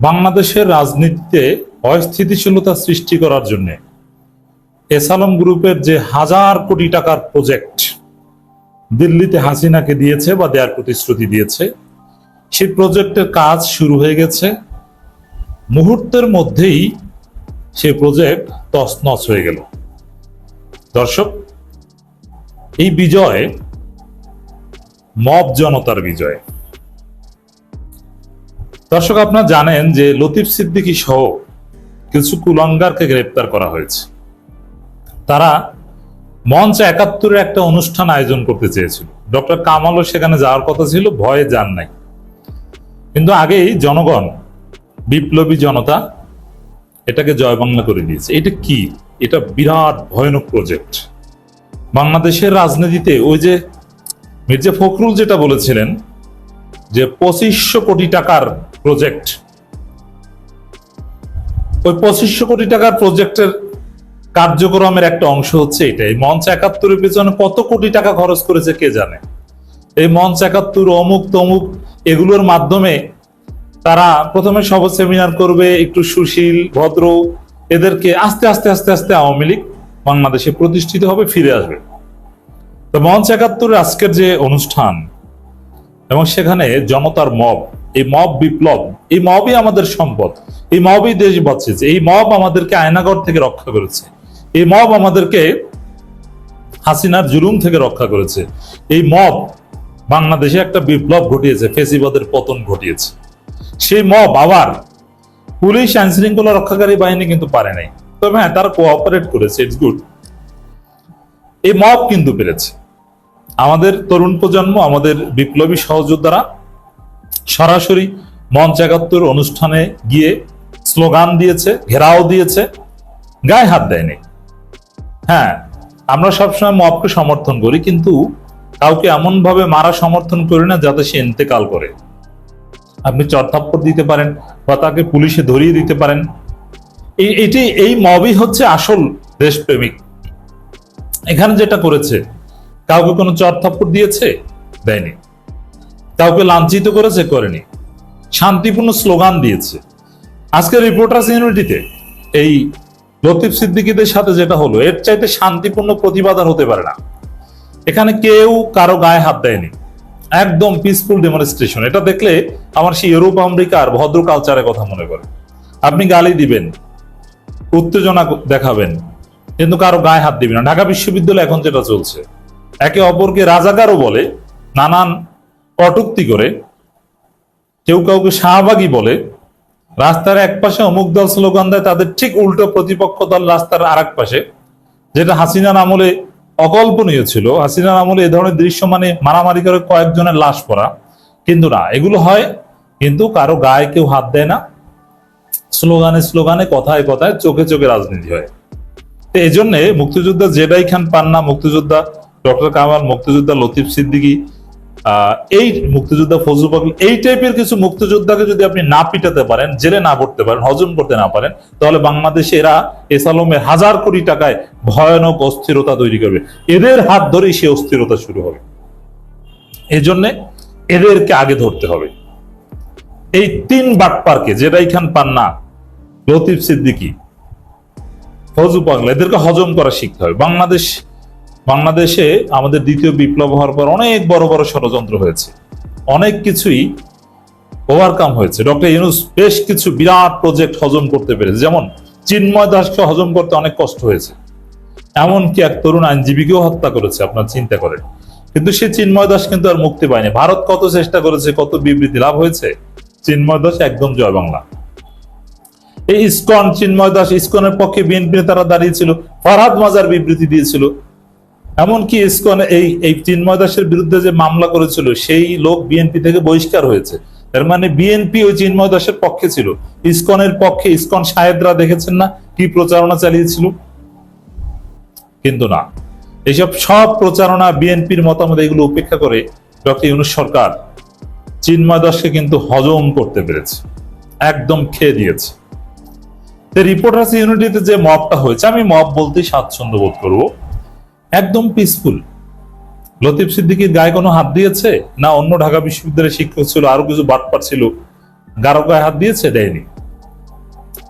বাংলাদেশের রাজনীতিতে অস্থিতিশীলতা সৃষ্টি করার জন্য এসালম গ্রুপের যে হাজার কোটি টাকার প্রজেক্ট দিল্লিতে হাসিনাকে দিয়েছে বা দেওয়ার প্রতিশ্রুতি দিয়েছে, সেই প্রজেক্টের কাজ শুরু হয়ে গেছে। মুহূর্তের মধ্যেই সেই প্রজেক্ট তছনছ হয়ে গেল। দর্শক, এই বিজয় মব জনতার বিজয়। দর্শক, আপনারা জানেন যে লতিফ সিদ্দিকী সহ কিছু কুলাঙ্গারকে গ্রেপ্তার করা হয়েছে। তারা মঞ্চ একাত্তরের একটা অনুষ্ঠান আয়োজন করতে চেয়েছিল। ডক্টর কামালও সেখানে যাওয়ার কথা ছিল, ভয়ে যান নাই। কিন্তু আগেই জনগণ, বিপ্লবী জনতা, এটাকে জয় বাংলা করে দিয়েছে। এটা কি? এটা বিরাট ভয়ানক প্রজেক্ট। বাংলাদেশের রাজনীতিতে ওই যে মির্জা ফখরুল যেটা বলেছিলেন যে পঁচিশশো কোটি টাকার প্রজেক্ট ওই পঁচিশশো কোটি টাকার প্রজেক্টের কার্যক্রমের একটা অংশ হচ্ছে এটা এই মঞ্চ একাত্তরের পেছনে কত কোটি টাকা খরচ করেছে কে জানে? এই মঞ্চ একাত্তর, অমুক তমুক এগুলোর মাধ্যমে তারা প্রথমে সব সেমিনার করবে, একটু সুশীল, ভদ্র, এদেরকে আস্তে আস্তে আস্তে আস্তে আওয়ামী লীগ বাংলাদেশে প্রতিষ্ঠিত হবে, ফিরে আসবে। তো মঞ্চ একাত্তরের আজকের যে অনুষ্ঠান এবং সেখানে জনতার মব এই মব বিপ্লব, এই মবই আমাদের সম্পদ, এই মবই দেশ বাঁচিয়েছে, এই মব আমাদেরকে আয়নাগর থেকে রক্ষা করেছে, এই মব আমাদেরকে হাসিনার জুলুম থেকে রক্ষা করেছে, এই মব বাংলাদেশে একটা বিপ্লব ঘটিয়েছে, ফেসিবাদের পতন ঘটিয়েছে, সেই মব আবার পুলিশ আইন শৃঙ্খলা রক্ষাকারী বাহিনী কিন্তু পারে নাই, তবে হ্যাঁ তারা কোঅপারেট করেছে ইটস গুড এই মব কিন্তু পেরেছে, আমাদের তরুণ প্রজন্ম, আমাদের বিপ্লবী সহযোদ্ধারা সরাসরি মঞ্চ একাত্তর অনুষ্ঠানে গিয়ে স্লোগান দিয়েছে, ঘেরাও দিয়েছে, গায়ে হাত দেয়নি। হ্যাঁ আমরা সবসময় মবকে সমর্থন করি, কিন্তু কাউকে এমন ভাবে মারা সমর্থন করি না যাতে সে ইন্তেকাল করে। আপনি চরথাপ্পড় দিতে পারেন বা তাকে পুলিশে ধরিয়ে দিতে পারেন। এই, এটি, এই মবই হচ্ছে আসল দেশপ্রেমিক। এখানে যেটা করেছে, কাউকে কোনো চরথাপ্পড় দিয়েছে? দেয়নি। কাউকে লাঞ্ছিত করেছে করেনি। শান্তিপূর্ণ স্লোগান দিয়েছে। আজকে রিপোর্টার্স ইউনিটিতে এই লতিফ সিদ্দিকীদের সাথে যেটা হলো, এর চাইতে শান্তিপূর্ণ প্রতিবাদ আর হতে পারে না। এখানে কেউ কারও গায়ে হাত দেয়নি। একদম পিসফুল ডেমনস্ট্রেশন এটা দেখলে আমার সেই ইউরোপ আমেরিকার ভদ্র কালচারের কথা মনে করে আপনি গালি দিবেন, উত্তেজনা দেখাবেন, কিন্তু কারও গায়ে হাত দিবেন না। ঢাকা বিশ্ববিদ্যালয় এখন যেটা চলছে, একে অপরকে রাজাকারও বলে, নানান কটুক্তি করে, কেউ কাউকে শাহবাগী বলে, রাস্তার এক পাশে অমুক দল স্লোগান দেয়, তাদের ঠিক উল্টো প্রতিপক্ষ দল রাস্তার আর পাশে, যেটা হাসিনার আমলে অকল্পনীয় ছিল। হাসিনার আমলে এ ধরনের দৃশ্য মানে মারামারি করে কয়েকজনের লাশ পড়া। কিন্তু না, এগুলো হয়, কিন্তু কারও গায়ে কেউ হাত দেয় না। স্লোগানে স্লোগানে, কথায় কথায়, চোখে চোখে রাজনীতি হয়। তো এই জন্যে মুক্তিযোদ্ধা জেডাই খান পান্না, মুক্তিযোদ্ধা ডক্টর কামাল, মুক্তিযোদ্ধা লতিফ সিদ্দিকী এই মুক্তিযোদ্ধা ফজলু পাগল এই টাইপের কিছু মুক্তিযোদ্ধাকে যদি আপনি না পিটাতে পারেন, জেলে না পড়তে পারেন, হজম করতে না পারেন, তাহলে বাংলাদেশে এরা এসালমের হাজার কোটি টাকায় ভয়ানক অস্থিরতা তৈরি করবে। এদের হাত ধরেই সে অস্থিরতা শুরু হবে। এই জন্যে এদেরকে আগে ধরতে হবে। এই তিন বাটপারকে জেডাই খান পান্না, লতিফ সিদ্দিকী ফজু পাগলা এদেরকে হজম করা শিখতে হবে। বাংলাদেশ বাংলাদেশে আমাদের দ্বিতীয় বিপ্লব হওয়ার পর অনেক বড় বড় ষড়যন্ত্র হয়েছে। অনেক কিছুই ওভারকাম হয়েছে। ডক্টর ইউনুস বেশ কিছু বিরাট প্রজেক্ট হজম করতে পেরেছে। যেমন চিন্ময় দাসকে হজম করতে অনেক কষ্ট হয়েছে। এমনকি এক তরুণ আইনজীবীকেও হত্যা করেছে, আপনার চিন্তা করেন। কিন্তু সে চিন্ময় দাস কিন্তু আর মুক্তি পায়নি। ভারত কত চেষ্টা করেছে, কত বিবৃতি লাভ হয়েছে? চিন্ময় দাস একদম জয় বাংলা। এই ইস্কন, চিন্ময় দাস ইস্কনের পক্ষে বিএনপি তারা দাঁড়িয়েছিল ফরহাদ মাজার বিবৃতি দিয়েছিল। এমনকি ইসকন এই এই চিন্ময় দাসের বিরুদ্ধে যে মামলা করেছিল, সেই লোক বিএনপি থেকে বহিষ্কার হয়েছে। তার মানে বিএনপি ওই চিন্ময় দাসের পক্ষে ছিল। ইসকনের পক্ষে ইসকন সাহেদরা দেখেছেন না কি প্রচারণা চালিয়েছিল? কিন্তু না। এইসব সব প্রচারণা বিএনপির মতামত এগুলো উপেক্ষা করে ডক্টর ইউনুস সরকার চিন্ময় দাসকে কিন্তু হজম করতে পেরেছে। একদম খেয়ে দিয়েছে। রিপোর্টার্স ইউনিটিতে যে মপটা হয়েছে, আমি মপ বলতে স্বাচ্ছন্দ্য বোধ করব। একদম পিসফুল লতিফ সিদ্দিকির গায়ে কোনো হাত দিয়েছে? না, অন্য ঢাকা বিশ্ববিদ্যালয়ের শিক্ষক ছিল, আরও কিছু বাটপার ছিল, গারো গায়ে হাত দিয়েছে? দেয়নি।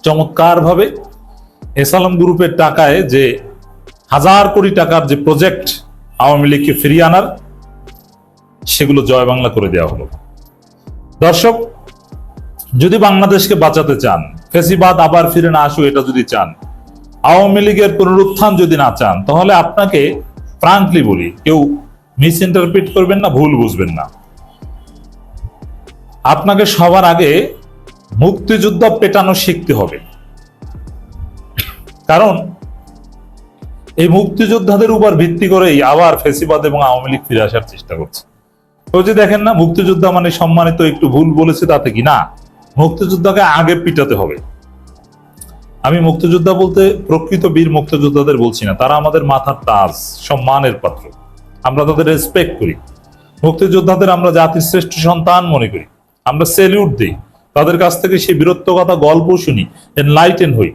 চমৎকার ভাবে এসালাম গ্রুপের টাকায় যে হাজার কোটি টাকার যে প্রজেক্ট আওয়ামী লীগকে ফিরিয়ে আনার, সেগুলো জয় বাংলা করে দেওয়া হলো। দর্শক, যদি বাংলাদেশকে বাঁচাতে চান, ফেসিবাদ আবার ফিরে না আসুক, এটা যদি চান আওয়ামী লীগের পুনরুত্থান যদি না চান, তাহলে আপনাকে ফ্রাঙ্কলি বলি, কেউ মিস ইন্টারপ্রিট করবেন না, ভুল বুঝবেন না। আপনাকে সবার আগে মুক্তিযুদ্ধ পেটানো শিখতে হবে। কারণ এই মুক্তিযোদ্ধাদের উপর ভিত্তি করেই আবার ফেসিবাদ এবং আওয়ামী লীগ ফিরে আসার চেষ্টা করছে। তো যে দেখেন না, মুক্তিযোদ্ধা মানে সম্মানিত একটু ভুল বলেছে তাতে কি? না, মুক্তিযোদ্ধাকে আগে পিটাতে হবে। আমি মুক্তিযোদ্ধা বলতে প্রকৃত বীর মুক্তিযোদ্ধাদের বলছি না। তারা আমাদের মাথার তাজ, সম্মানের পাত্র। আমরা তাদের রেসপেক্ট করি। মুক্তিযোদ্ধাদের আমরা জাতির শ্রেষ্ঠ সন্তান মনে করি। আমরা সেলিউট দিই। তাদের কাছ থেকে সেই বীরত্ব কথা গল্প শুনি এনলাইটেন হই।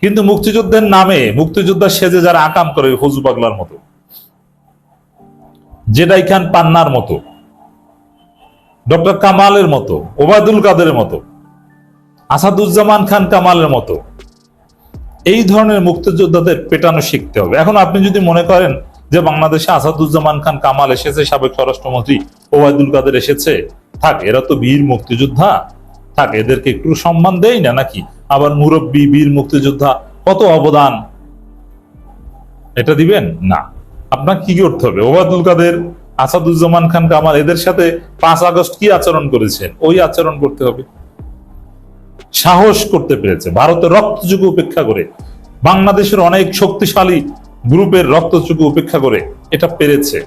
কিন্তু মুক্তিযুদ্ধের নামে মুক্তিযোদ্ধা সেজে যারা আকাম করে ফজু পাগলার মতো। জেডাই খান পান্নার মতো। ডক্টর কামালের মতো, ওবায়দুল কাদের মতো। আসাদুজ্জামান খান কামালের মতো। এই ধরনের মুক্তিযোদ্ধাদের পেটানো শিখতে হবে। এখন আপনি যদি মনে করেন যে বাংলাদেশে আসাদুজ্জামান খান কামাল এসেছে, সাবেক স্বরাষ্ট্রমন্ত্রী ওবায়দুল কাদের এসেছে, থাক, এরা তো বীর মুক্তিযোদ্ধা, থাক, এদেরকে একটু সম্মান দেই না নাকি? আবার মুরব্বী, বীর মুক্তিযোদ্ধা, কত অবদান? এটা দিবেন? না। আপনার কি করতে হবে? ওবায়দুল কাদের, আসাদুজ্জামান খান কামাল, এদের সাথে পাঁচ আগস্ট কি আচরণ করেছেন? ওই আচরণ করতে হবে। সাহস করতে পেরেছে। ভারতের রক্তযোগ্য উপেক্ষা করে, বাংলাদেশের অনেক শক্তিশালী গ্রুপের রক্তযোগ্য উপেক্ষা করে এটা পেরেছে।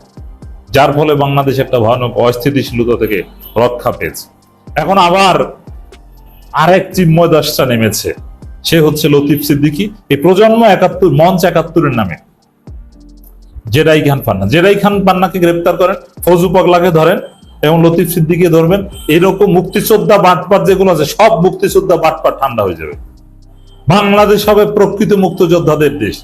যার ফলে বাংলাদেশ একটা ভয়ানক অস্থিতিশীলতা থেকে রক্ষা পেয়েছে। এখন আবার আরেক চিন্ময় দাসটা নেমেছে। সে হচ্ছে লতিফ সিদ্দিকি। এই প্রজন্ম একাত্তর, মঞ্চ একাত্তরের নামে। জেরাই খান পান্না। জেরাই খান পান্নাকে গ্রেপ্তার করেন, ফৌজু পগলাকে ধরেন। এবং লতিফ সিদ্দিকে ধরবেন, এরকম মুক্তিযোদ্ধা বাটপাট যেগুলো আছে, সব মুক্তিযোদ্ধা বাটপাট ঠান্ডা হয়ে যাবে। বাংলাদেশ হবে প্রকৃত মুক্তিযোদ্ধাদের দেশ।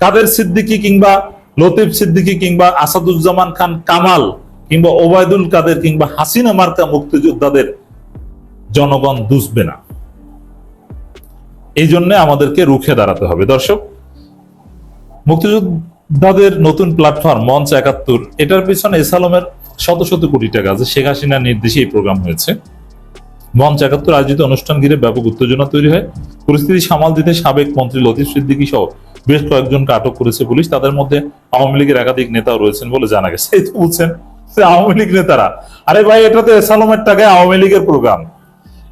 কাদের সিদ্দিকি কিংবা লতিফ সিদ্দিকি কিংবা আসাদুজ্জামান খান কামাল কিংবা ওবায়দুল কাদের কিংবা হাসিনা মার্কা মুক্তিযোদ্ধাদের জনগণ দুষবে না। এই জন্য আমাদেরকে রুখে দাঁড়াতে হবে। দর্শক, মুক্তিযোদ্ধাদের নতুন প্ল্যাটফর্ম মঞ্চ একাত্তর, এটার পিছনে এসালমের শত শত কোটি টাকা আছে। শেখ হাসিনার নির্দেশে এই প্রোগ্রাম হয়েছে। মঞ্চ একাত্তর আয়োজিত অনুষ্ঠান ঘিরে ব্যাপক উত্তেজনা তৈরি হয়। পরিস্থিতি সামাল দিতে সাবেক মন্ত্রী লতিফ সিদ্দিকী সহ বেশ কয়েকজনকে আটক করেছে পুলিশ। তাদের মধ্যে আওয়ামী লীগের একাধিক নেতাও রয়েছেন বলে জানা গেছে। এই তো বলছেন আওয়ামী লীগ নেতারা। আরে ভাই, এটা তো এসালমের টাকায় আওয়ামী লীগের প্রোগ্রাম।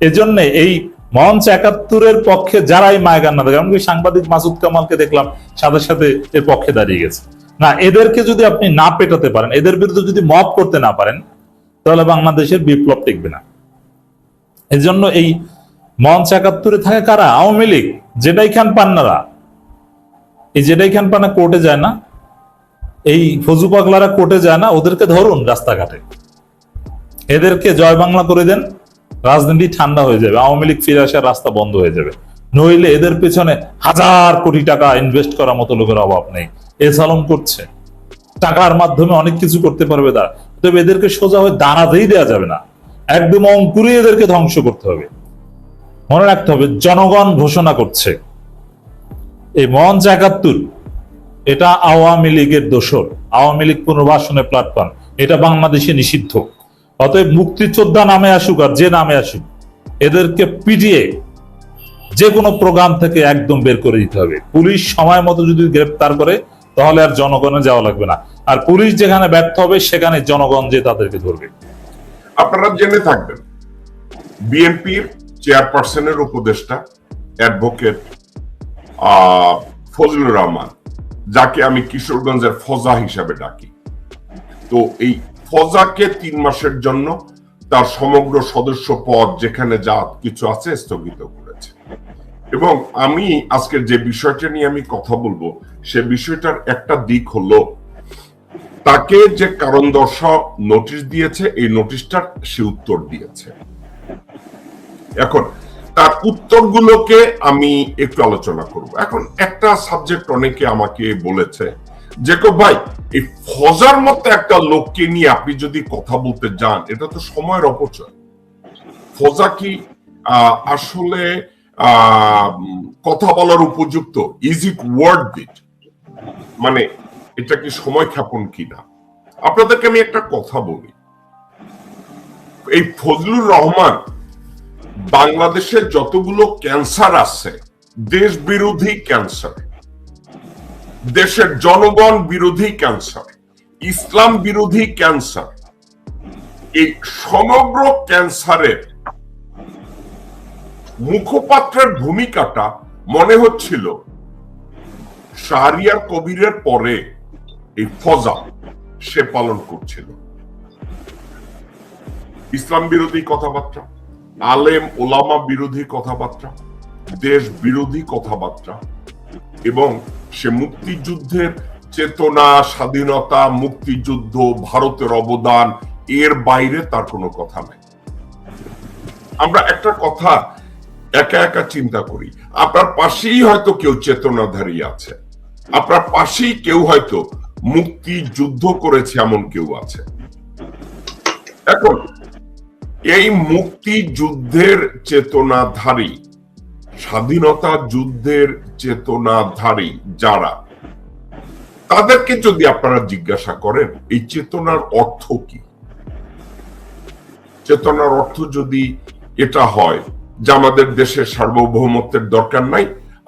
এজন্য এই মঞ্চ একাত্তরের পক্ষে যারাই মায়গান না দেখে এমনকি সাংবাদিক মাসুদ কামালকে দেখলাম সাথে সাথে এর পক্ষে দাঁড়িয়ে গেছে। না, এদেরকে যদি আপনি না পেটাতে পারেন, এদের বিরুদ্ধে যদি মপ করতে না পারেন, তাহলে বাংলাদেশের বিপ্লব টিকবে না। এই জন্য এই মঞ্চ একাত্তরে থাকে কারা? আওয়ামী লীগ। জেডাই খান পান্নারা এই জেডাই খান পান্না কোর্টে যায় না। এই ফজু পাগলারা কোর্টে যায় না, ওদেরকে ধরুন রাস্তাঘাটে। এদেরকে জয় বাংলা করে দেন, রাজনীতি ঠান্ডা হয়ে যাবে, আওয়ামী লীগ ফিরে আসার রাস্তা বন্ধ হয়ে যাবে। নইলে এদের পেছনে হাজার কোটি টাকা ইনভেস্ট করার মতো লোকের অভাব নেই। এ করছে। টাকার মাধ্যমে অনেক কিছু করতে পারবে তারা। তবে এদেরকে সোজা হয়ে দাঁড়াতেই দেওয়া যাবে না। একদম অঙ্কুরে এদেরকে ধ্বংস করতে হবে। মনে রাখতে হবে, জনগণ ঘোষণা করছে। এই মঞ্চ একাত্তর, এটা আওয়ামী লীগের দোষর আওয়ামী লীগ পুনর্বাসনের প্ল্যাটফর্ম এটা বাংলাদেশে নিষিদ্ধ। অতএব মুক্তিযোদ্ধা নামে আসুক আর যে নামে আসুক, এদেরকে পিটিয়ে যে কোনো প্রোগ্রাম থেকে একদম বের করে দিতে হবে। পুলিশ সময় মতো যদি গ্রেপ্তার করে তাহলে আর জনগণে যাওয়া লাগবে না। আর পুলিশ যেখানে ব্যর্থ হবে, সেখানে জনগণ যে তাদেরকে ধরবে। আপনারা জেনে থাকবেন, বিএনপির চেয়ারপারসনের উপদেষ্টা, অ্যাডভোকেট ফজলুর রহমান, যাকে আমি কিশোরগঞ্জের ফজা হিসাবে ডাকি। তো এই ফজাকে তিন মাসের জন্য তার সমগ্র সদস্য পদ যেখানে যা কিছু আছে স্থগিত করেছে এবং আমি আজকের যে বিষয়টা নিয়ে আমি কথা বলব সে বিষয়টার একটা দিক হলো তাকে যে কারণ দর্শক নোটিশ দিয়েছে এই নোটিশটার সে উত্তর দিয়েছে। এখন তার উত্তরগুলোকে আমি একটু আলোচনা করব। এখন একটা সাবজেক্ট অনেকে আমাকে বলেছে যে ভাই এই ফজার মতো একটা লোককে নিয়ে আপনি যদি কথা বলতে যান এটা তো সময়ের অপচয়। ফজা কি আসলে আহ, কথা বলার উপযুক্ত ইজ ইট ওয়ার্ড ইট মানে এটা কি সময় ক্ষেপণ কিনা? আপনাদেরকে আমি একটা কথা বলি। এই ফজলুর রহমান বাংলাদেশের যতগুলো ক্যান্সার আছে দেশ বিরোধী ক্যান্সার, দেশের জনগণ বিরোধী ক্যান্সার, ইসলাম বিরোধী ক্যান্সার, এই সমগ্র ক্যান্সারের মুখপাত্রের ভূমিকাটা মনে হচ্ছিল শাহরিয়ার কবিরের পরে এই ফজা সে পালন করছিল। ইসলাম বিরোধী কথাবার্তা, আলেম, ওলামা বিরোধী কথাবার্তা, দেশ বিরোধী কথাবার্তা এবং সে মুক্তিযুদ্ধের চেতনা, স্বাধীনতা, মুক্তিযুদ্ধ, ভারতের অবদান, এর বাইরে তার কোনো কথা নাই। আমরা একটা কথা একা একা চিন্তা করি। আপনার পাশেই হয়তো কেউ চেতনাধারী আছে। আপনার পাশেই কেউ হয়তো মুক্তি, যুদ্ধ করেছে এমন কেউ আছে। এখন, এই মুক্তি যুদ্ধের চেতনাধারী, স্বাধীনতা যুদ্ধের চেতনাধারী যারা, তাদেরকে যদি আপনারা জিজ্ঞাসা করেন, এই চেতনার অর্থ কি? চেতনার অর্থ যদি এটা হয় যে আমাদের দেশের সার্বভৌমত্বের দরকার নাই,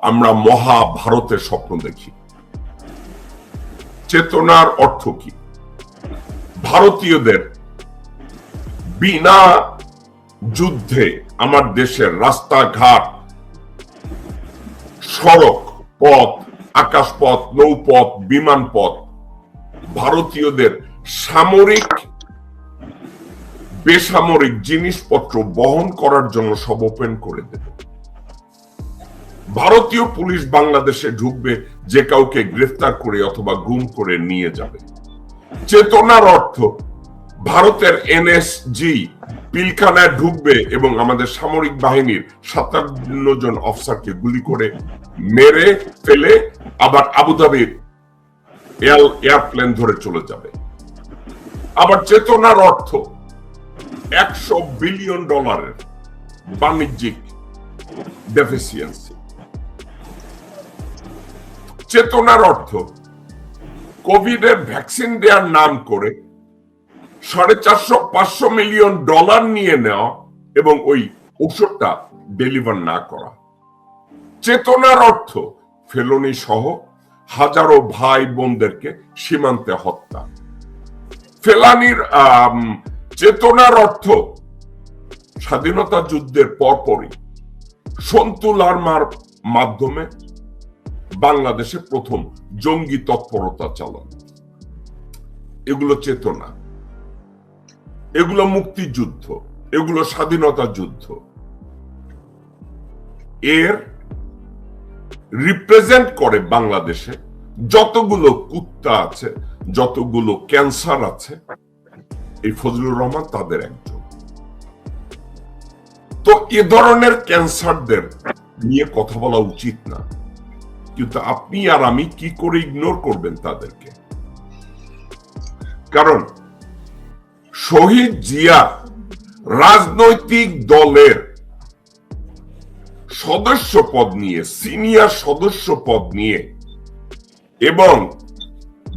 আমরা মহাভারতের স্বপ্ন দেখি। চেতনার অর্থ কি? ভারতীয়দের বিনা যুদ্ধে আমার দেশের রাস্তাঘাট, সড়ক পথ, আকাশপথ, নৌপথ বিমান পথ ভারতীয়দের সামরিক বেসামরিক জিনিসপত্র বহন করার জন্য সব ওপেন করে দেব। ভারতীয় পুলিশ বাংলাদেশে ঢুকবে, যে কাউকে গ্রেফতার করে অথবা গুম করে নিয়ে যাবে। চেতনার অর্থ, ভারতের এনএসজি পিলখানায় ঢুকবে এবং আমাদের সামরিক বাহিনীর সাতান্ন জন অফিসারকে গুলি করে মেরে ফেলে আবার আবুধাবির এয়ারপ্লেন ধরে চলে যাবে। আবার চেতনার অর্থ একশো বিলিয়ন ডলারের বাণিজ্যিক ডেফিসিয়েন্সি চেতনার অর্থ কোভিড এর ভ্যাকসিন দেওয়ার নাম করে সাড়ে চারশো পাঁচশো মিলিয়ন ডলার নিয়ে নেওয়া এবং ওই ওষুধটা ডেলিভার না করা। চেতনার অর্থ, ফেলনি সহ হাজারো ভাই বোনদেরকে সীমান্তে হত্যা। ফেলানির চেতনার অর্থ স্বাধীনতা যুদ্ধের পরপরই সন্তু লার্মার মাধ্যমে বাংলাদেশে প্রথম জঙ্গি তৎপরতা চালানো। এগুলো চেতনা, এগুলো মুক্তিযুদ্ধ, এগুলো স্বাধীনতা যুদ্ধ। এর রিপ্রেজেন্ট করে বাংলাদেশে যতগুলো কুত্তা আছে, যতগুলো ক্যান্সার আছে এই ফজলুর রহমান তাদের একজন। তো এ ধরনের ক্যান্সারদের নিয়ে কথা বলা উচিত না। কিন্তু আপনি আর আমি কি করে ইগনোর করবেন তাদেরকে? কারণ শহীদ জিয়া রাজনৈতিক দলের সদস্য পদ নিয়ে সিনিয়র সদস্য পদ নিয়ে এবং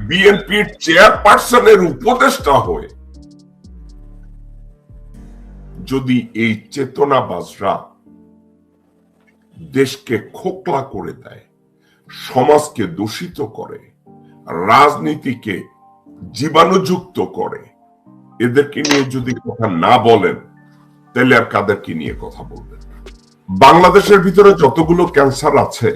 বিএনপির চেয়ারপারসনের উপদেষ্টা হয়ে যদি এই চেতনাবাজরা দেশকে খোকলা করে দেয়, সমাজকে দূষিত করে, রাজনীতিকে জীবাণুযুক্ত করে, এদেরকে নিয়ে যদি কথা না বলেন, তাহলে আর কাদেরকে নিয়ে কথা বলবেন বাংলাদেশের ভিতরে যতগুলো ক্যান্সার আছে,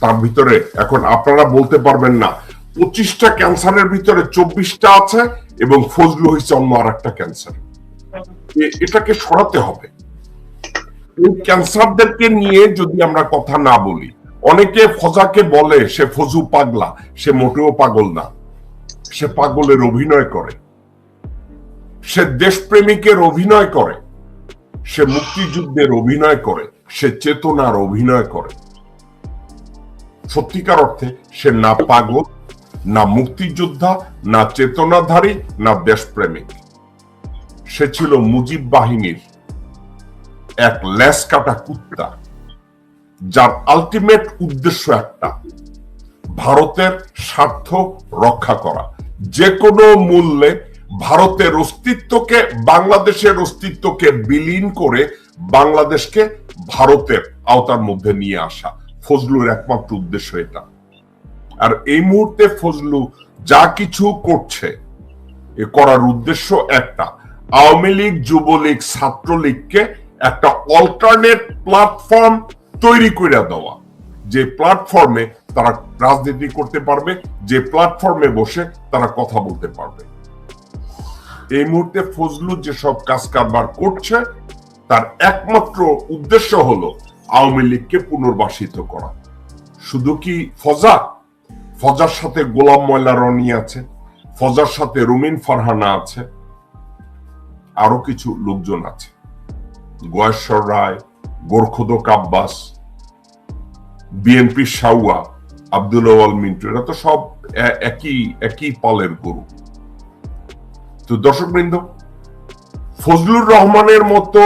তার ভিতরে এখন আপনারা বলতে পারবেন না, পঁচিশটা ক্যান্সারের ভিতরে চব্বিশটা আছে এবং ফজলু হয়েছে অন্য আর একটা ক্যান্সার এটাকে সরাতে হবে। এই ক্যান্সারদেরকে নিয়ে যদি আমরা কথা না বলি, অনেকে ফজাকে বলে সে ফজু পাগলা, সে মোটেও পাগল না। সে পাগলের অভিনয় করে। সে দেশপ্রেমিকের অভিনয় করে। সে মুক্তিযুদ্ধের অভিনয় করে। সে চেতনার অভিনয় করে। সত্যিকার অর্থে সে না পাগল, না মুক্তিযোদ্ধা, না চেতনাধারী, না দেশপ্রেমিক। সে ছিল মুজিব বাহিনীর এক ল্যাস কাটা কুত্তা, যার আলটিমেট উদ্দেশ্য একটা, ভারতের স্বার্থ রক্ষা করা। যে কোনো মূল্যে ভারতের অস্তিত্বকে, বাংলাদেশের অস্তিত্বকে বিলীন করে বাংলাদেশকে ভারতের আওতার মধ্যে নিয়ে আসা ফজলুর একমাত্র উদ্দেশ্য এটা। আর এই মুহূর্তে ফজলু যা কিছু করছে, এ করার উদ্দেশ্য একটা। আওয়ামী লীগ, যুবলীগ, ছাত্রলীগকে একটা অল্টারনেট প্ল্যাটফর্ম তৈরি করে দেওয়া। যে প্ল্যাটফর্মে তারা রাজনীতি করতে পারবে, যে প্ল্যাটফর্মে বসে তারা কথা বলতে পারবে। এই মুহূর্তে ফজলু যেসব কাজ কারবার করছে, তার একমাত্র উদ্দেশ্য হলো আওয়ামী লীগকে পুনর্বাসিত করা। শুধু কি ফজা? ফজার সাথে গোলাম ময়লা রনি আছে, ফজার সাথে রুমিন ফারহানা আছে আরও কিছু লোকজন আছে। গয়েশ্বর রায় গোরখোদক আব্বাস বিএনপি সাউয়া আব্দুল আওয়াল মিন্টু, এরা তো সব একই একই পালের গরু। তো দর্শক বৃন্দ ফজলুর রহমানের মতো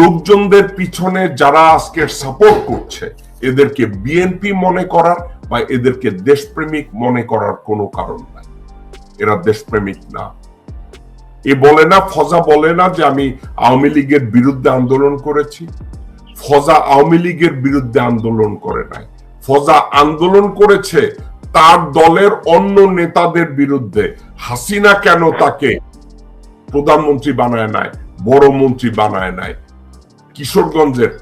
লোকজনদের পিছনে যারা আজকে সাপোর্ট করছে, এদেরকে বিএনপি মনে করার বা এদেরকে দেশপ্রেমিক মনে করার কোনো কারণ নাই। এরা দেশপ্রেমিক না। এ বলে না, ফজা বলে না যে আমি আওয়ামী লীগের বিরুদ্ধে আন্দোলন করেছি। ফজা আওয়ামী লীগের বিরুদ্ধে আন্দোলন করে নাই। ফজা আন্দোলন করেছে তার দলের অন্য নেতাদের বিরুদ্ধে। হাসিনা কেন তাকে প্রধানমন্ত্রী বানায় নাই, বড় মন্ত্রী বানায় নাই? কিশোরগঞ্জের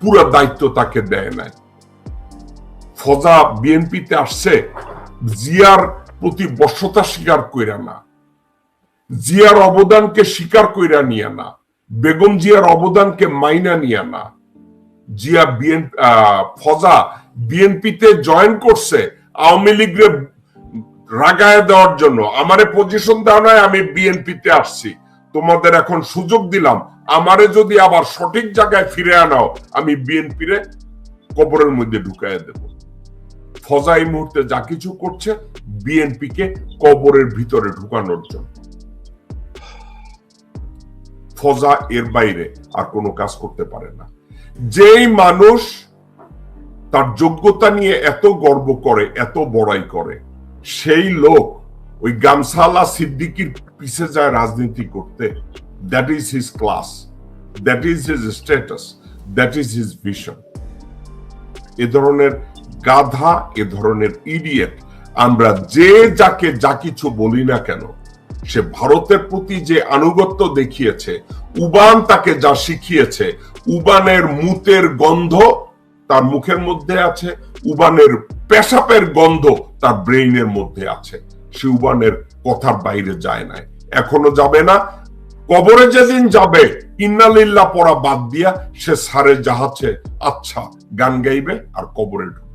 পুরো দায়িত্ব তাকে দেয় নাই। ফজা বিএনপিতে আসছে, জিয়ার প্রতি বর্ষতা স্বীকার কইরা না। জিয়ার অবদানকে স্বীকার কইরা নিয়ে না। বেগম জিয়ার অবদানকে মাইনা নিয়ে না। জিয়া বিএন ফজা বিএনপিতে জয়েন করছে আওয়ামী লীগের রাগায় দেওয়ার জন্য। আমারে পজিশন দেওয়া নয়, আমি বিএনপিতে আসছি। তোমাদের এখন সুযোগ দিলাম। আমারে যদি আবার সঠিক জায়গায় ফিরে আনাও, আমি বিএনপিরে কবরের মধ্যে ঢুকায় দেব। ফজা এই মুহূর্তে যা কিছু করছে, বিএনপিকে কবরের ভিতরে ঢুকানোর জন্য। ফজা এর বাইরে আর কোনো কাজ করতে পারে না। যেই মানুষ তার যোগ্যতা নিয়ে এত গর্ব করে, এত বড়াই করে, সেই লোক ওই গামসালা সিদ্দিকির পিছে যায় রাজনীতি করতে। That is his class that is his status that is his vision এ ধরনের গাধা, এ ধরনের ইডিয়েট আমরা যে যাকে যা কিছু বলি না কেন সে ভারতের প্রতি যে আনুগত্য দেখিয়েছে, উবান তাকে যা শিখিয়েছে, উবানের মুতের গন্ধ তার মুখের মধ্যে আছে, উবানের পেশাপের গন্ধ তার ব্রেইনের মধ্যে আছে। সে উবানের কথার বাইরে যায় নাই। এখনও যাবে না। কবরে যেদিন যাবে ইন্নালিল্লা পড়া বাদ দিয়া সে সারে জাহাজে আচ্ছা গান গাইবে আর কবরে ঢুকবে।